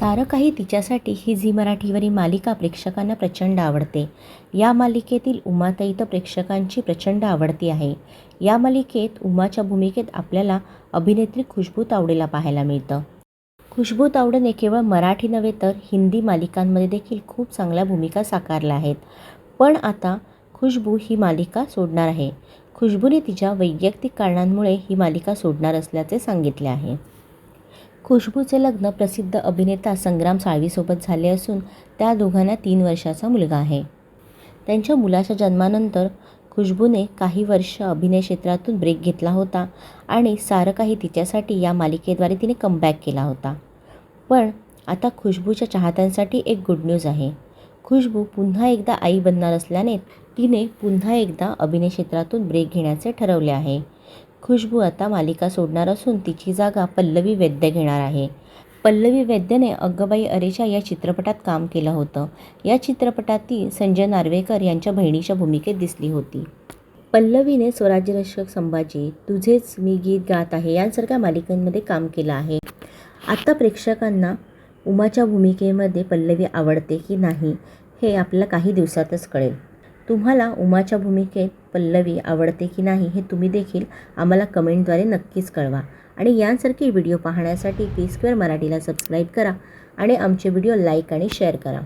सारं काही तिच्यासाठी ही झी मराठीवरील मालिका प्रेक्षकांना प्रचंड आवडते. या मालिकेतील उमाताई तर प्रेक्षकांची प्रचंड आवडती आहे. या मालिकेत उमाच्या भूमिकेत आपल्याला अभिनेत्री खुशबू तावडेला पाहायला मिळतं. खुशबू तावडेने केवळ मराठी नव्हे तर हिंदी मालिकांमध्ये देखील खूप चांगल्या भूमिका साकारल्या आहेत. पण आता खुशबू ही मालिका सोडणार आहे. खुशबूने तिच्या वैयक्तिक कारणांमुळे ही मालिका सोडणार असल्याचे सांगितले आहे. खुशबूचे लग्न प्रसिद्ध अभिनेता संग्राम साळवीसोबत झाले असून त्या दोघांना तीन वर्षाचा मुलगा आहे. त्यांच्या मुलाच्या जन्मानंतर खुशबूने काही वर्ष अभिनय क्षेत्रातून ब्रेक घेतला होता आणि सारं काही तिच्यासाठी या मालिकेद्वारे तिने कमबॅक केला होता. पण आता खुशबूच्या चाहत्यांसाठी एक गुड न्यूज आहे. खुशबू पुन्हा एकदा आई बनणार असल्याने तिने पुन्हा एकदा अभिनय क्षेत्रातून ब्रेक घेण्याचे ठरवले आहे. खुशबू आता मालिका सोडणार असून तिची जागा पल्लवी वैद्य घेणार आहे. पल्लवी वैद्यने अग्गबाई अरेशा या चित्रपटात काम केलं होतं. या चित्रपटात ती संजय नार्वेकर यांच्या बहिणीच्या भूमिकेत दिसली होती. पल्लवीने स्वराज्यरक्षक संभाजी तुझेच मी गीत गात आहे यांसारख्या मालिकांमध्ये काम केलं आहे. आता प्रेक्षकांना उमाच्या भूमिकेमध्ये पल्लवी आवडते की नाही हे आपल्याला काही दिवसातच कळेल. तुम्हाला उमाच्या भूमिकेत पल्लवी आवडते की नाही हे तुम्ही देखील आम्हाला कमेंटद्वारे नक्कीच कळवा. आणि यांसारखे व्हिडिओ पाहण्यासाठी पी स्क्वेअर मराठीला सबस्क्राईब करा आणि आमचे व्हिडिओ लाईक आणि शेअर करा.